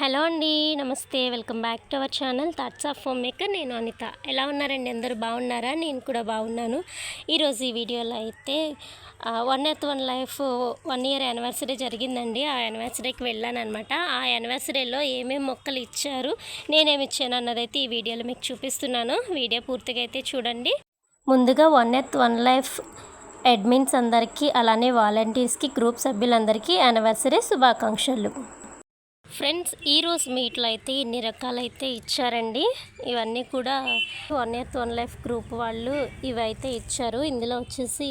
Hello అండి నమస్తే. Welcome back to our channel thoughts of home maker. నేను అనిత. ఎలా ఉన్నారండి అందరూ? బాగున్నారా? నేను కూడా బాగున్నాను. ఈరోజు ఈ వీడియోలో అయితే one earth one life one year anniversary జరిగిందండి. ఆ యానివర్సరీకి వెళ్ళాను అనమాట ఆ యానివర్సరీలో ఏమేమి మొక్కలు ఇచ్చారు నేనేమి ఇచ్చాను అన్నదైతే ఈ వీడియోలో మీకు చూపిస్తున్నాను. వీడియో పూర్తిగా అయితే చూడండి. ముందుగా వన్ ఎత్ వన్ లైఫ్ అడ్మిన్స్ అందరికీ అలానే వాలంటీర్స్కి గ్రూప్ సభ్యులందరికీ యానివర్సరీ శుభాకాంక్షలు. ఫ్రెండ్స్ ఈరోజు మీట్లో అయితే ఇన్ని రకాలైతే ఇచ్చారండి. ఇవన్నీ కూడా one year one life group వాళ్ళు ఇవైతే ఇచ్చారు. ఇందులో వచ్చేసి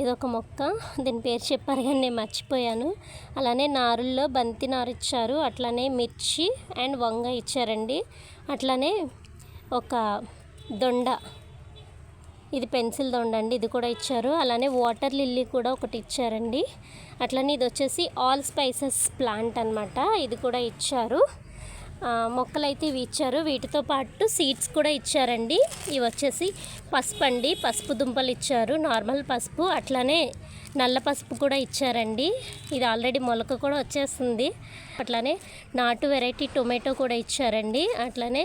ఇదొక మొక్క. దీని పేరు చెప్పారు కానీ నేను మర్చిపోయాను. అలానే నారుల్లో బంతి నారు ఇచ్చారు. అట్లానే మిర్చి అండ్ వంగ ఇచ్చారండి. అట్లానే ఒక దొండ ఇది పెన్సిల్ దొండండి ఇది కూడా ఇచ్చారు. అలానే వాటర్ లిల్లీ కూడా ఒకటి ఇచ్చారండి. అట్లనే ఇది వచ్చేసి ఆల్ స్పైసెస్ ప్లాంట్ అనమాట ఇది కూడా ఇచ్చారు. మొక్కలైతే ఇవి ఇచ్చారు. వీటితో పాటు సీడ్స్ కూడా ఇచ్చారండి. ఇవి వచ్చేసి పసుపు అండి. పసుపు దుంపలు ఇచ్చారు. నార్మల్ పసుపు అట్లానే నల్ల పసుపు కూడా ఇచ్చారండి. ఇది ఆల్రెడీ మొలక కూడా వచ్చేస్తుంది. అట్లానే నాటు వెరైటీ టొమాటో కూడా ఇచ్చారండి. అట్లానే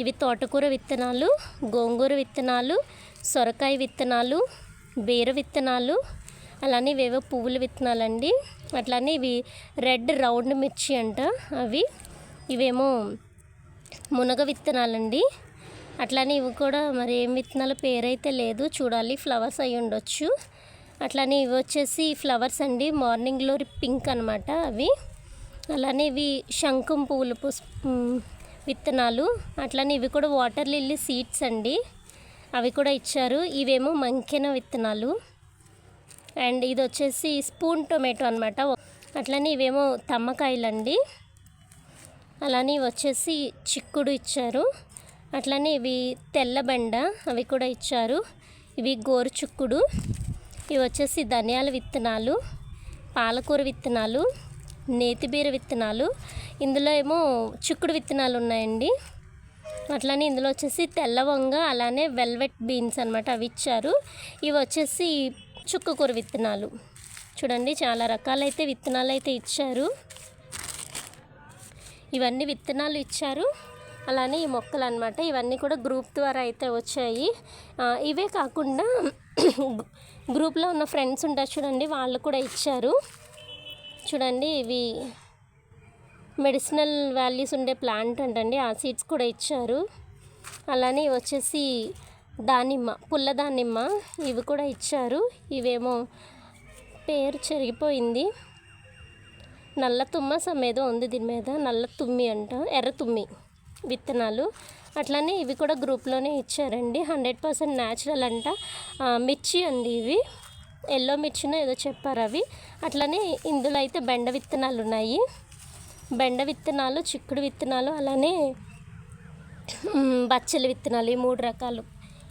ఇవి తోటకూర విత్తనాలు గోంగూర విత్తనాలు సొరకాయ విత్తనాలు బీర విత్తనాలు అలానే ఇవేవో పువ్వుల విత్తనాలండి. అట్లానే ఇవి రెడ్ రౌండ్ మిర్చి అంట అవి. ఇవేమో మునగ విత్తనాలండి. అట్లానే ఇవి కూడా మరి ఏం విత్తనాల పేరైతే లేదు చూడాలి ఫ్లవర్స్ అయి ఉండొచ్చు. అట్లానే ఇవి వచ్చేసి ఫ్లవర్స్ అండి మార్నింగ్ గ్లోరీ పింక్ అనమాట అవి. అలానే ఇవి శంఖం పువ్వులు పూస్ విత్తనాలు అట్లానే ఇవి కూడా వాటర్ లిల్లీ సీడ్స్ అండి. అవి కూడా ఇచ్చారు. ఇవేమో మంకెన విత్తనాలు. అండ్ ఇది వచ్చేసి స్పూన్ టొమాటో అనమాట అట్లనే ఇవేమో తమ్మకాయలండి. అలానే వచ్చేసి చిక్కుడు ఇచ్చారు. అట్లనే ఇవి తెల్లబండ అవి కూడా ఇచ్చారు. ఇవి గోరు చిక్కుడు. ఇవి వచ్చేసి ధనియాల విత్తనాలు పాలకూర విత్తనాలు. నేతిబీర విత్తనాలు. ఇందులో ఏమో చిక్కుడు విత్తనాలు ఉన్నాయండి. అట్లానే ఇందులో వచ్చేసి తెల్ల వంగ అలానే వెల్వెట్ బీన్స్ అనమాట అవి ఇచ్చారు. ఇవి వచ్చేసి చుక్కకూర విత్తనాలు. చూడండి చాలా రకాలైతే విత్తనాలు అయితే ఇచ్చారు. ఇవన్నీ విత్తనాలు ఇచ్చారు. అలానే ఈ మొక్కలు అనమాట ఇవన్నీ కూడా గ్రూప్ ద్వారా అయితే వచ్చాయి. ఇవే కాకుండా గ్రూప్లో ఉన్న ఫ్రెండ్స్ ఉంటారు చూడండి వాళ్ళు కూడా ఇచ్చారు. చూడండి ఇవి మెడిసినల్ వాల్యూస్ ఉండే ప్లాంట్ అంటండి ఆ సీడ్స్ కూడా ఇచ్చారు. అలానే వచ్చేసి దానిమ్మ పుల్ల దానిమ్మ ఇవి కూడా ఇచ్చారు. ఇవేమో పేరు చెరిగిపోయింది. నల్ల తుమ్మ సమేదో ఉంది దీని మీద నల్ల తుమ్మి అంట ఎర్ర తుమ్మి విత్తనాలు. అట్లానే ఇవి కూడా గ్రూప్లోనే ఇచ్చారండి. హండ్రెడ్ పర్సెంట్ న్యాచురల్ అంట. మిర్చి అండి ఇవి. ఎల్లో మిర్చినో ఏదో చెప్పారు అవి. అట్లనే ఇందులో అయితే బెండ విత్తనాలు ఉన్నాయి. బెండ విత్తనాలు చిక్కుడు విత్తనాలు అలానే బచ్చలి బచ్చల విత్తనాలు ఈ మూడు రకాలు.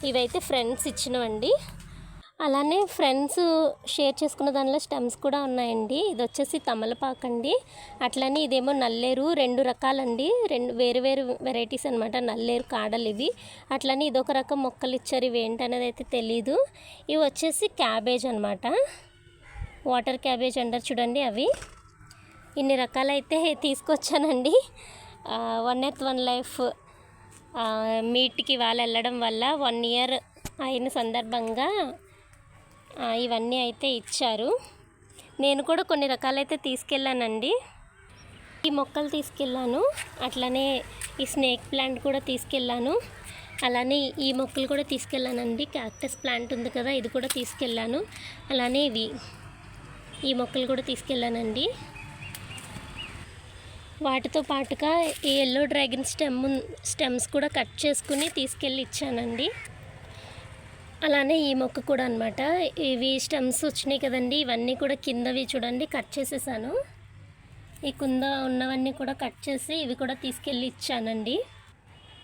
ఇవైతే ఫ్రెండ్స్ ఇచ్చినవండి. అలానే ఫ్రెండ్స్ షేర్ చేసుకున్న దానిలో స్టెమ్స్ కూడా ఉన్నాయండి. ఇది వచ్చేసి తమలపాకు అండి. అట్లనే ఇదేమో నల్లేరు రెండు రకాలండి. రెండు వేరు వేరు వెరైటీస్ అనమాట నల్లేరు కాడలు ఇవి. అట్లనే ఇదొక రకం మొక్కలు ఇచ్చారు. ఇవి ఏంటనేది అయితే తెలీదు. ఇవి వచ్చేసి క్యాబేజ్ అనమాట వాటర్ క్యాబేజ్ అంటారు చూడండి అవి. ఇన్ని రకాలైతే తీసుకొచ్చానండి. వన్ ఎత్ వన్ లైఫ్. మీట్కి వాళ్ళు వెళ్ళడం వల్ల వన్ ఇయర్ అయిన సందర్భంగా ఇవన్నీ అయితే ఇచ్చారు. నేను కూడా కొన్ని రకాలైతే తీసుకెళ్ళానండి. ఈ మొక్కలు తీసుకెళ్ళాను. అట్లనే ఈ స్నేక్ ప్లాంట్ కూడా తీసుకెళ్ళాను. అలానే ఈ మొక్కలు కూడా తీసుకెళ్ళానండి. క్యాక్టస్ ప్లాంట్ ఉంది కదా ఇది కూడా తీసుకెళ్ళాను. అలానే ఇవి ఈ మొక్కలు కూడా తీసుకెళ్ళానండి. వాటితో పాటుగా ఈ ఎల్లో డ్రాగన్ స్టెమ్ స్టెమ్స్ కూడా కట్ చేసుకుని తీసుకెళ్ళి ఇచ్చానండి. అలానే ఈ మొక్క కూడా అనమాట ఇవి స్టెమ్స్ వచ్చినాయి కదండి ఇవన్నీ కూడా కిందవి చూడండి కట్ చేసేసాను. ఈ కింద ఉన్నవన్నీ కూడా కట్ చేసి ఇవి కూడా తీసుకెళ్ళి ఇచ్చానండి.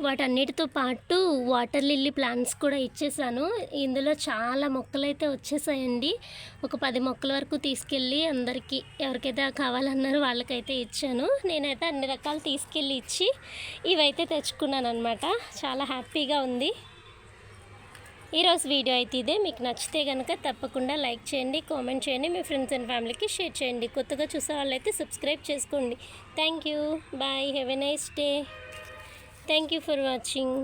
వాటన్నిటితో పాటు వాటర్ లిల్లీ ప్లాంట్స్ కూడా ఇచ్చేసాను. ఇందులో చాలా మొక్కలు అయితే వచ్చేసాయండి. ఒక పది మొక్కల వరకు తీసుకెళ్ళి అందరికీ ఎవరికైతే కావాలన్నారో వాళ్ళకైతే ఇచ్చాను. నేనైతే అన్ని రకాలు తీసుకెళ్ళి ఇచ్చి ఇవైతే తెచ్చుకున్నాను అనమాట చాలా హ్యాపీగా ఉంది. ఈరోజు వీడియో అయితే ఇదే. మీకు నచ్చితే కనుక తప్పకుండా లైక్ చేయండి కామెంట్ చేయండి మీ ఫ్రెండ్స్ అండ్ ఫ్యామిలీకి షేర్ చేయండి. కొత్తగా చూసే వాళ్ళైతే సబ్స్క్రైబ్ చేసుకోండి. Thank you. Bye. Have a nice day. Thank you for watching.